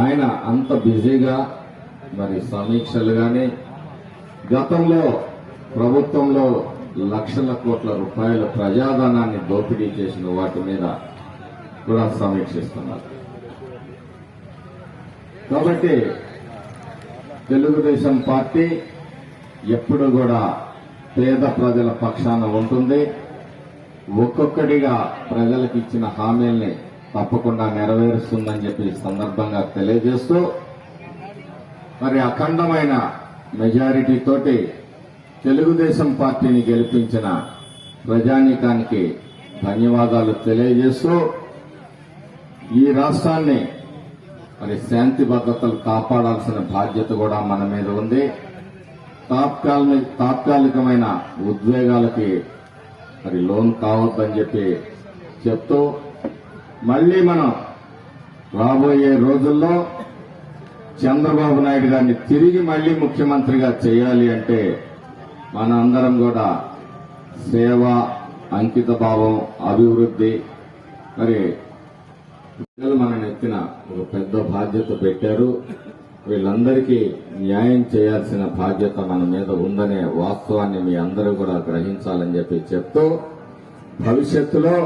ఆయన అంత బిజీగా మరి సమీక్షలు కానీ గతంలో ప్రభుత్వంలో లక్షల కోట్ల రూపాయల ప్రజాధనాన్ని దోపిడీ చేసిన వాటి మీద కూడా సమీక్షిస్తున్నారు. కాబట్టి తెలుగుదేశం పార్టీ ఎప్పుడు కూడా పేద ప్రజల పక్షాన ఉంటుంది. ఒక్కొక్కటిగా ప్రజలకు ఇచ్చిన హామీల్ని తప్పకుండా నెరవేరుస్తుందని చెప్పి సందర్భంగా తెలియజేస్తూ మరి అఖండమైన మెజారిటీ తోటి తెలుగుదేశం పార్టీని గెలిపించిన ప్రజానీకానికి ధన్యవాదాలు తెలియజేస్తూ ఈ రాష్ట్రాన్ని మరి శాంతి భద్రతలు కాపాడాల్సిన బాధ్యత కూడా మన మీద ఉంది. తాత్కాలి తాత్కాలికమైన ఉద్వేగాలకి మరి లోన్ కావద్దని చెప్పి చెప్తూ మళ్ళీ మనం రాబోయే రోజుల్లో చంద్రబాబు నాయుడు గారిని తిరిగి మళ్ళీ ముఖ్యమంత్రిగా చేయాలి అంటే మన అందరం కూడా సేవ అంకిత భావం అభివృద్ధి మరి ప్రజలు మన నెత్తిన ఒక పెద్ద బాధ్యత పెట్టారు. వీళ్ళందరికీ న్యాయం చేయాల్సిన బాధ్యత మన మీద ఉందనే వాస్తవాన్ని మీ అందరూ కూడా గ్రహించాలని చెప్పి చెప్తూ భవిష్యత్తులో